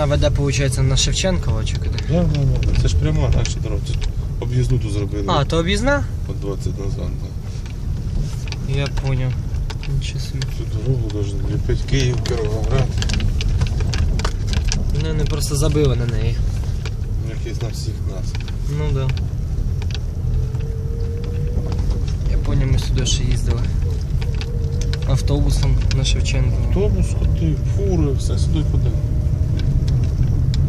Вона веде, виходить, на Шевченкова чи куди? Да, да, да. Це ж пряма наша дорога. Тут Об'їзну тут зробили. А, то об'їзна? От 20 назад. Да. Я поняв. Нічого собі. Цю дорогу должен ліпити Київ, Кіровоград. Мене не просто забили на неї. Ну, якийсь на всіх нас. Ну да. Я поняв, ми сюди ще їздили. Автобусом на Шевченко. Автобус ходив, фури, все, сюди ходив.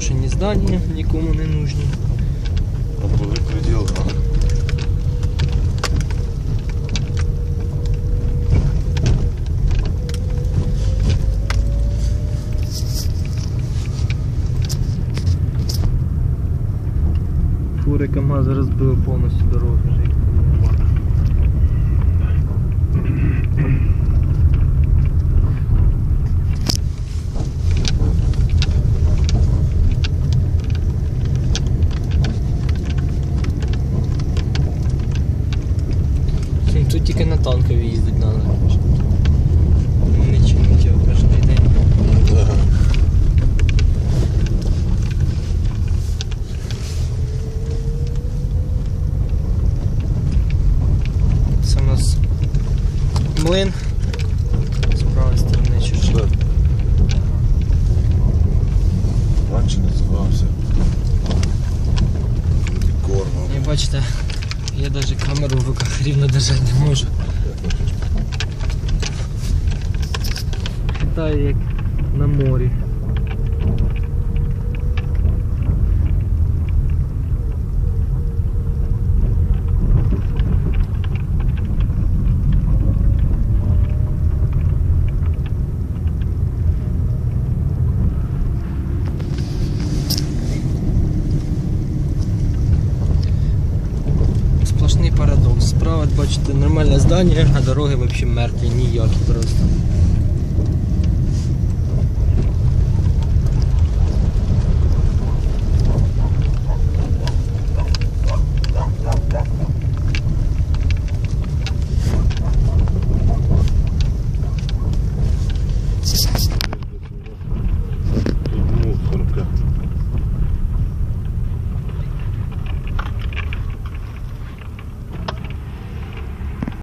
заброшені здання, нікому не нужні. або приділи. Фури КамАЗ розбили повністю дорогу. тут тільки на танкові їздить треба. Нічого, нічого, кожний день. Це у нас млин з правої сторони чи що. Раніше називався. Кормом. Не бачите. Я даже камеру в руках рівно держати не можу. Та як на морі. справа, бачите, нормальне здання, а дороги взагалі мертві, ніякі просто.